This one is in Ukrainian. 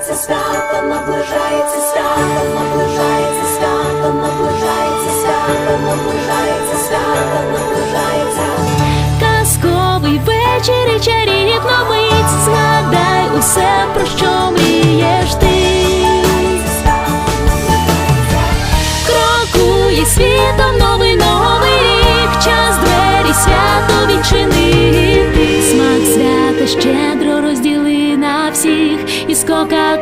наближається свято, наближається свято, наближається свято, наближається свято, наближається свято, наближається. Казковий вечір і чарівна мить Згадай усе, про що мрієш ти. Крокує світом новий новий рік Час двері свято відчинити Смак свята щедро розділи на всіх Із кока